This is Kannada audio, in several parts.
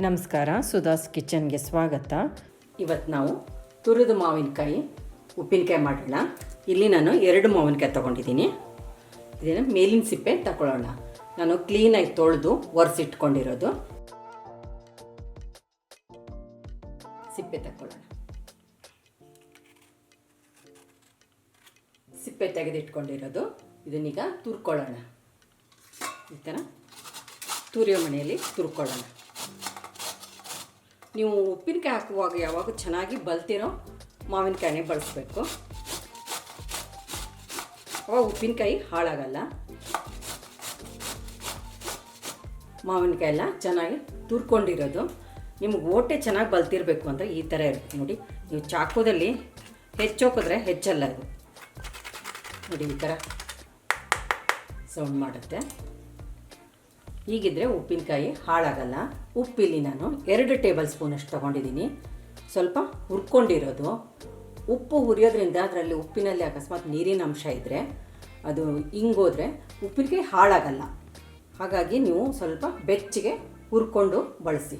ನಮಸ್ಕಾರ ಸುಧಾಸ್ ಕಿಚನ್ಗೆ ಸ್ವಾಗತ. ಇವತ್ತು ನಾವು ತುರಿದು ಮಾವಿನಕಾಯಿ, ಉಪ್ಪಿನಕಾಯಿ ಮಾಡೋಣ. ಇಲ್ಲಿ ನಾನು ಎರಡು ಮಾವಿನಕಾಯಿ ತೊಗೊಂಡಿದ್ದೀನಿ. ಇದನ್ನು ಮೇಲಿನ ಸಿಪ್ಪೆ ತಗೊಳ್ಳೋಣ ನಾನು ಕ್ಲೀನಾಗಿ ತೊಳೆದು ಒರೆಸಿಟ್ಕೊಂಡಿರೋದು. ಸಿಪ್ಪೆ ತಗೊಳ್ಳೋಣ ಸಿಪ್ಪೆ ತೆಗೆದಿಟ್ಕೊಂಡಿರೋದು. ಇದನ್ನೀಗ ತುರ್ಕೊಳ್ಳೋಣ. ಈ ಥರ ತುರಿಯೋ ಮನೆಯಲ್ಲಿ ತುರ್ಕೊಳ್ಳೋಣ. ನೀವು ಉಪ್ಪಿನಕಾಯಿ ಹಾಕುವಾಗ ಯಾವಾಗ ಚೆನ್ನಾಗಿ ಬಲ್ತಿರೋ ಮಾವಿನಕಾಯಿನೇ ಬಳಸಬೇಕು. ಅವಾಗ ಉಪ್ಪಿನಕಾಯಿ ಹಾಳಾಗಲ್ಲ. ಮಾವಿನಕಾಯಿ ಎಲ್ಲ ಚೆನ್ನಾಗಿ ತುರ್ಕೊಂಡಿರೋದು. ನಿಮ್ಗೆ ಓಟೆ ಚೆನ್ನಾಗಿ ಬಲ್ತಿರಬೇಕು ಅಂದರೆ ಈ ಥರ ಇರುತ್ತೆ. ನೋಡಿ, ನೀವು ಚಾಕುದಲ್ಲಿ ಹೆಚ್ಚೋಕಿದ್ರೆ ಹೆಚ್ಚಲ್ಲ ಇದು ನೋಡಿ, ಈ ಥರ ಸೌಂಡ್ ಮಾಡುತ್ತೆ. ಹೀಗಿದ್ರೆ ಉಪ್ಪಿನಕಾಯಿ ಹಾಳಾಗಲ್ಲ. ಉಪ್ಪಿಲ್ಲಿ ನಾನು ಎರಡು ಟೇಬಲ್ ಸ್ಪೂನಷ್ಟು ತೊಗೊಂಡಿದ್ದೀನಿ. ಸ್ವಲ್ಪ ಹುರ್ಕೊಂಡಿರೋದು. ಉಪ್ಪು ಹುರಿಯೋದ್ರಿಂದ ಅದರಲ್ಲಿ ಉಪ್ಪಿನಲ್ಲಿ ಅಕಸ್ಮಾತ್ ನೀರಿನ ಅಂಶ ಇದ್ದರೆ ಅದು ಹಿಂಗೋದ್ರೆ ಉಪ್ಪಿನಕಾಯಿ ಹಾಳಾಗಲ್ಲ. ಹಾಗಾಗಿ ನೀವು ಸ್ವಲ್ಪ ಬೆಚ್ಚಗೆ ಹುರ್ಕೊಂಡು ಬಳಸಿ.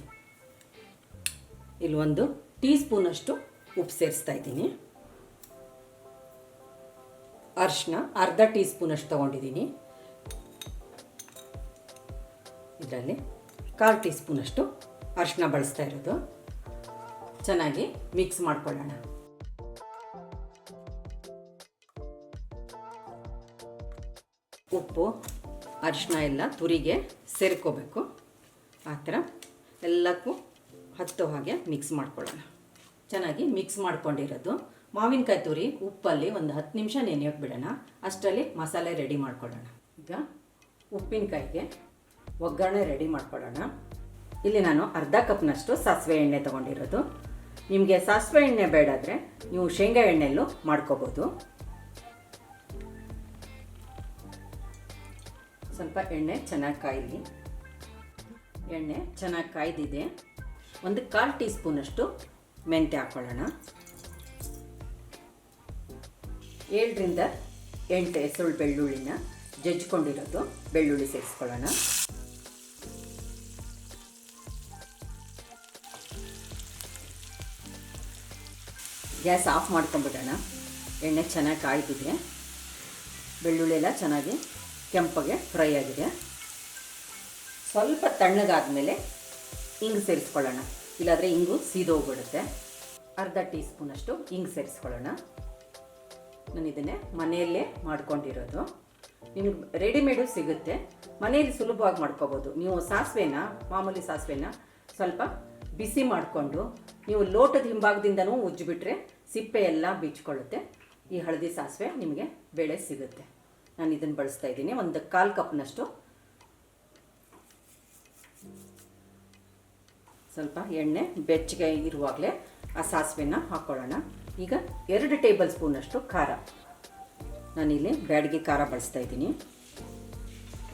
ಇಲ್ಲಿ ಒಂದು ಟೀ ಸ್ಪೂನಷ್ಟು ಉಪ್ಪು ಸೇರಿಸ್ತಾ ಇದ್ದೀನಿ. ಅರ್ಶಿನ ಅರ್ಧ ಟೀ ಸ್ಪೂನಷ್ಟು ತೊಗೊಂಡಿದ್ದೀನಿ. ಇದರಲ್ಲಿ ಕಾಲು ಟೀ ಸ್ಪೂನಷ್ಟು ಅರಿಶಿನ ಬಳಸ್ತಾ ಇರೋದು. ಚೆನ್ನಾಗಿ ಮಿಕ್ಸ್ ಮಾಡ್ಕೊಳ್ಳೋಣ. ಉಪ್ಪು ಅರಿಶಿನ ಎಲ್ಲ ತುರಿಗೆ ಸೇರ್ಕೋಬೇಕು. ಆ ಥರ ಎಲ್ಲಕ್ಕೂ ಹತ್ತೋ ಹಾಗೆ ಮಿಕ್ಸ್ ಮಾಡ್ಕೊಳ್ಳೋಣ. ಚೆನ್ನಾಗಿ ಮಿಕ್ಸ್ ಮಾಡ್ಕೊಂಡಿರೋದು. ಮಾವಿನಕಾಯಿ ತುರಿ ಉಪ್ಪಲ್ಲಿ ಒಂದು ಹತ್ತು ನಿಮಿಷ ನೆನೆಯೋಕೆ ಬಿಡೋಣ. ಅಷ್ಟರಲ್ಲಿ ಮಸಾಲೆ ರೆಡಿ ಮಾಡ್ಕೊಳ್ಳೋಣ. ಈಗ ಉಪ್ಪಿನಕಾಯಿಗೆ ಒಗ್ಗರಣೆ ರೆಡಿ ಮಾಡ್ಕೊಳ್ಳೋಣ. ಇಲ್ಲಿ ನಾನು ಅರ್ಧ ಕಪ್ನಷ್ಟು ಸಾಸಿವೆ ಎಣ್ಣೆ ತೊಗೊಂಡಿರೋದು. ನಿಮಗೆ ಸಾಸಿವೆ ಎಣ್ಣೆ ಬೇಡಾದರೆ ನೀವು ಶೇಂಗಾ ಎಣ್ಣೆಯಲ್ಲೂ ಮಾಡ್ಕೋಬೋದು. ಸ್ವಲ್ಪ ಎಣ್ಣೆ ಚೆನ್ನಾಗಿ ಕಾಯಲಿ. ಎಣ್ಣೆ ಚೆನ್ನಾಗಿ ಕಾಯ್ದಿದೆ. ಒಂದು ಕಾಲು ಟೀ ಸ್ಪೂನಷ್ಟು ಮೆಂತ್ಯ ಹಾಕ್ಕೊಳ್ಳೋಣ ಏಳರಿಂದ ಎಂಟು ಹೆಸರು ಬೆಳ್ಳುಳ್ಳಿನ ಜಜ್ಕೊಂಡಿರೋದು ಬೆಳ್ಳುಳ್ಳಿ ಸೇರಿಸ್ಕೊಳ್ಳೋಣ. Gas off ಮಾಡ್ಕೊಂಬಿಡೋಣ. ಎಣ್ಣೆ ಚೆನ್ನಾಗಿ ಕಾಯ್ತಿದೆ ಬೆಳ್ಳುಳ್ಳಿ ಎಲ್ಲ ಚೆನ್ನಾಗಿ ಕೆಂಪಗೆ ಫ್ರೈ ಆಗಿದೆ. ಸ್ವಲ್ಪ ತಣ್ಣಗಾದಮೇಲೆ ಹಿಂಗೆ ಸೇರಿಸ್ಕೊಳ್ಳೋಣ. ಇಲ್ಲಾದರೆ ಹಿಂಗು ಸೀದೋಗ್ಬಿಡುತ್ತೆ ಅರ್ಧ ಟೀ ಸ್ಪೂನಷ್ಟು ಹಿಂಗೆ ಸೇರಿಸ್ಕೊಳ್ಳೋಣ. ನಾನು ಇದನ್ನೇ ಮನೆಯಲ್ಲೇ ಮಾಡ್ಕೊಂಡಿರೋದು. ನಿಮ್ಗೆ ರೆಡಿಮೇಡು ಸಿಗುತ್ತೆ. ಮನೆಯಲ್ಲಿ ಸುಲಭವಾಗಿ ಮಾಡ್ಕೋಬೋದು. ನೀವು ಸಾಸಿವೆನ, ಮಾಮೂಲಿ ಸಾಸಿವೆನ ಸ್ವಲ್ಪ ಬಿಸಿ ಮಾಡಿಕೊಂಡು ನೀವು ಲೋಟದ ಹಿಂಭಾಗದಿಂದನೂ ಉಜ್ಜಿಬಿಟ್ರೆ ಸಿಪ್ಪೆ ಎಲ್ಲ ಬೀಚ್ಕೊಳ್ಳುತ್ತೆ. ಈ ಹಳದಿ ಸಾಸಿವೆ ನಿಮಗೆ ಬೇಳೆ ಸಿಗುತ್ತೆ. ನಾನು ಇದನ್ನು ಬಳಸ್ತಾ ಇದ್ದೀನಿ. ಒಂದು ಕಾಲು ಕಪ್ನಷ್ಟು. ಸ್ವಲ್ಪ ಎಣ್ಣೆ ಬೆಚ್ಚಗೆ ಇರುವಾಗಲೇ ಆ ಸಾಸಿವೆನ ಹಾಕ್ಕೊಳ್ಳೋಣ ಈಗ ಎರಡು ಟೇಬಲ್ ಸ್ಪೂನಷ್ಟು ಖಾರ. ನಾನಿಲ್ಲಿ ಬ್ಯಾಡಿಗೆ ಖಾರ ಬಳಸ್ತಾ ಇದ್ದೀನಿ.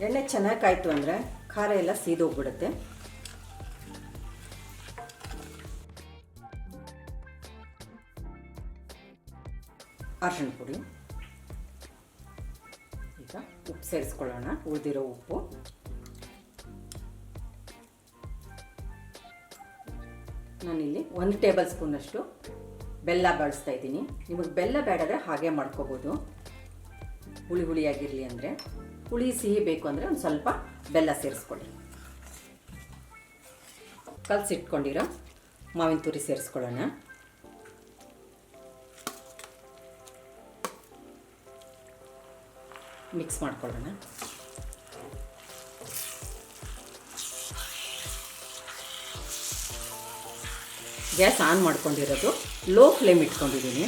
ಎಣ್ಣೆ ಚೆನ್ನಾಗಿ ಕಾಯ್ತು ಅಂದರೆ ಖಾರ ಎಲ್ಲ ಸೀದೋಗ್ಬಿಡುತ್ತೆ. ಅರ್ಶಿಣ ಪುಡಿ. ಈಗ ಉಪ್ಪು ಸೇರಿಸ್ಕೊಳ್ಳೋಣ, ಉಳಿದಿರೋ ಉಪ್ಪು. ನಾನಿಲ್ಲಿ ಒಂದು ಟೇಬಲ್ ಸ್ಪೂನಷ್ಟು ಬೆಲ್ಲ ಬಳಸ್ತಾ ಇದ್ದೀನಿ. ನಿಮಗೆ ಬೆಲ್ಲ ಬೇಡಾದರೆ ಹಾಗೆ ಮಾಡ್ಕೋಬೋದು. ಹುಳಿ ಹುಳಿಯಾಗಿರಲಿ ಅಂದರೆ. ಹುಳಿ, ಸಿಹಿ ಬೇಕು ಅಂದರೆ ಒಂದು ಸ್ವಲ್ಪ ಬೆಲ್ಲ ಸೇರಿಸ್ಕೊಳ್ಳಿ. ಕಲಸಿಟ್ಕೊಂಡಿರೋ ಮಾವಿನ ತುರಿ ಸೇರಿಸ್ಕೊಳ್ಳೋಣ. ಮಿಕ್ಸ್ ಮಾಡ್ಕೊಳ್ಳೋಣ. ಗ್ಯಾಸ್ ಆನ್ ಮಾಡ್ಕೊಂಡಿರೋದು. ಲೋ ಫ್ಲೇಮ್ ಇಟ್ಕೊಂಡಿದ್ದೀನಿ.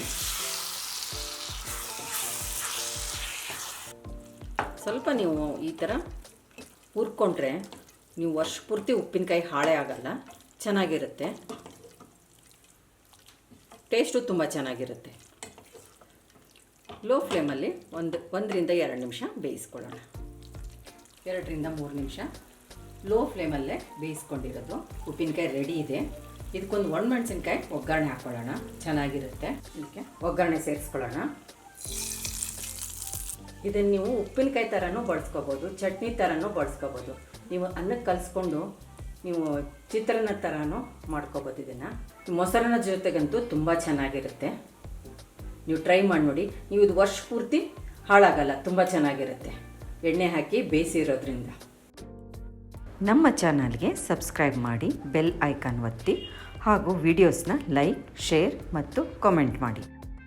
ಸ್ವಲ್ಪ ನೀವು ಈ ಥರ ಹುರ್ಕೊಂಡ್ರೆ ನೀವು ವರ್ಷ ಪೂರ್ತಿ ಉಪ್ಪಿನಕಾಯಿ ಹಾಳೆ ಆಗಲ್ಲ. ಚೆನ್ನಾಗಿರುತ್ತೆ. ಟೇಸ್ಟು ತುಂಬ ಚೆನ್ನಾಗಿರುತ್ತೆ. ಲೋ ಫ್ಲೇಮಲ್ಲಿ ಒಂದು, ಒಂದರಿಂದ ಎರಡು ನಿಮಿಷ ಬೇಯಿಸ್ಕೊಳ್ಳೋಣ. ಎರಡರಿಂದ ಮೂರು ನಿಮಿಷ. ಲೋ ಫ್ಲೇಮಲ್ಲೇ ಬೇಯಿಸ್ಕೊಂಡಿರೋದು. ಉಪ್ಪಿನಕಾಯಿ ರೆಡಿ ಇದೆ. ಇದಕ್ಕೊಂದು ಒಣಮೆಣಸಿನ್ಕಾಯಿ ಒಗ್ಗರಣೆ ಹಾಕ್ಕೊಳ್ಳೋಣ. ಚೆನ್ನಾಗಿರುತ್ತೆ. ಇದಕ್ಕೆ ಒಗ್ಗರಣೆ ಸೇರಿಸ್ಕೊಳ್ಳೋಣ. ಇದನ್ನು ನೀವು ಉಪ್ಪಿನಕಾಯಿ ಥರನೂ ಬಳಸ್ಕೋಬೋದು, ಚಟ್ನಿ ಥರನೂ ಬಳಸ್ಕೋಬೋದು. ನೀವು ಅನ್ನಕ್ಕೆ ಕಲಿಸ್ಕೊಂಡು ನೀವು ಚಿತ್ರಾನ್ನ ಥರನೂ ಮಾಡ್ಕೋಬೋದು ಇದನ್ನು. ಮೊಸರನ್ನ ಜೊತೆಗಂತೂ ತುಂಬ ಚೆನ್ನಾಗಿರುತ್ತೆ. ನೀವು ಟ್ರೈ ಮಾಡಿ ನೋಡಿ. ನೀವು ಇದು ವರ್ಷ ಪೂರ್ತಿ ಹಾಳಾಗಲ್ಲ, ತುಂಬ ಚೆನ್ನಾಗಿರುತ್ತೆ. ಎಣ್ಣೆ ಹಾಕಿ ಬೇಯಿಸಿರೋದ್ರಿಂದ ನಮ್ಮ ಚಾನಲ್ಗೆ ಸಬ್ಸ್ಕ್ರೈಬ್ ಮಾಡಿ, ಬೆಲ್ ಐಕಾನ್ ಒತ್ತಿ ಹಾಗೂ ವಿಡಿಯೋಸ್ನ ಲೈಕ್ ಶೇರ್ ಮತ್ತು ಕಾಮೆಂಟ್ ಮಾಡಿ.